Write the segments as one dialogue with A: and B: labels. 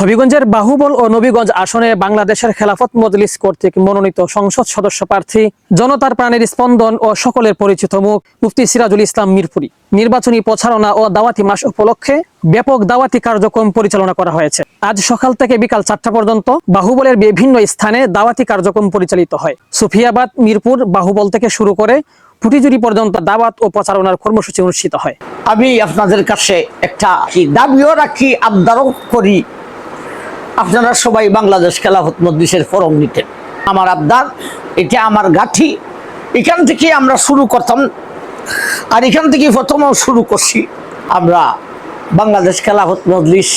A: হবিগঞ্জের বাহুবল ও নবীগঞ্জ আসনে বাংলাদেশের খেলাফত মজলিস কর্তৃক মনোনীত সংসদ সদস্য প্রার্থী, জনতার প্রাণের স্পন্দন ও সকলের পরিচিত মুখ, মুফতি সিরাজুল ইসলাম মিরপুরি। নির্বাচনী প্রচারণা ও দাওয়াতি মাস উপলক্ষে ব্যাপক দাওয়াতি কার্যক্রম পরিচালনা করা হয়েছে। আজ সকাল থেকে বিকাল চারটা পর্যন্ত বাহুবলের বিভিন্ন স্থানে দাওয়াতি কার্যক্রম পরিচালিত হয়। সুফিয়াবাদ, মিরপুর, বাহুবল থেকে শুরু করে ফুটিজুরি পর্যন্ত দাওয়াত ও প্রচারণার কর্মসূচি অনুষ্ঠিত হয়।
B: আমি আপনাদের কাছে একটা দাবিও রাখি, আবদারও করি। আপনারা সবাই বাংলাদেশ খেলাফত মজলিসের ফরম নিতেন। আমার আবদার, এটা আমার গাঠি। এখান থেকে আমরা শুরু করতাম। আর এখান থেকে প্রথমেও শুরু করছি আমরা বাংলাদেশ খেলাফত মজলিস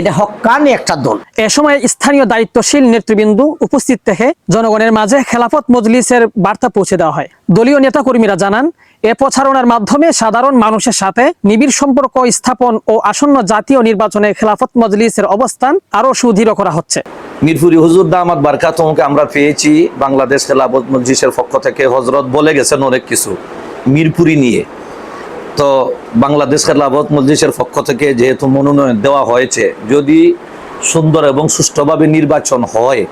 B: এটা হক্কানি একটা দল।
A: এ সময় স্থানীয় দায়িত্বশীল নেতৃবৃন্দ উপস্থিত থেকে জনগণের মাঝে খেলাফত মজলিসের বার্তা পৌঁছে দেওয়া হয়। দলীয় নেতাকর্মীরা জানান এ প্রচারণার মাধ্যমে সাধারণ মানুষের সাথে নিবিড় সম্পর্ক স্থাপন ও আসন্ন জাতীয় নির্বাচনে খেলাফত মজলিসের অবস্থান আরও সুদৃঢ় করা হচ্ছে।
C: মিরপুরি হুজুর দামাত বারকাতমকে আমরা পেয়েছি বাংলাদেশ খেলাফত মজলিসের পক্ষ থেকে হজরত বলে গেছেন অনেক কিছু। মিরপুরি নিয়ে। তো বাংলাদেশ খেলাফত মজলিসের পক্ষ থেকে যেহেতু মনোনয়ন দেওয়া হয়েছে, যদি সুন্দর এবং সুষ্ঠুভাবে নির্বাচন হয়,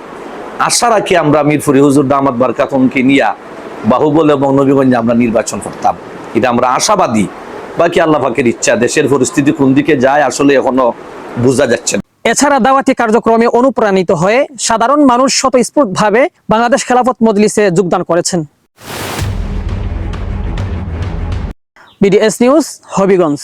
C: আশা রাখি আমরা মিরপুরি হুজুর দামাত বারকাতমকে নিয়ে বাহুবল এবং নবীগঞ্জে আমরা নির্বাচন করতাম। এটা আমরা আশাবাদী। বাকি আল্লাহ পাকের ইচ্ছা, দেশের পরিস্থিতি কোন দিকে যায় আসলে এখনও বোঝা যাচ্ছে
A: এছাড়া দাওয়াতি কার্যক্রমে অনুপ্রাণিত হয়ে সাধারণ মানুষ স্বতঃস্ফূর্তভাবে বাংলাদেশ খেলাফত মজলিসে যোগদান করেছেন। BDS news Habiganj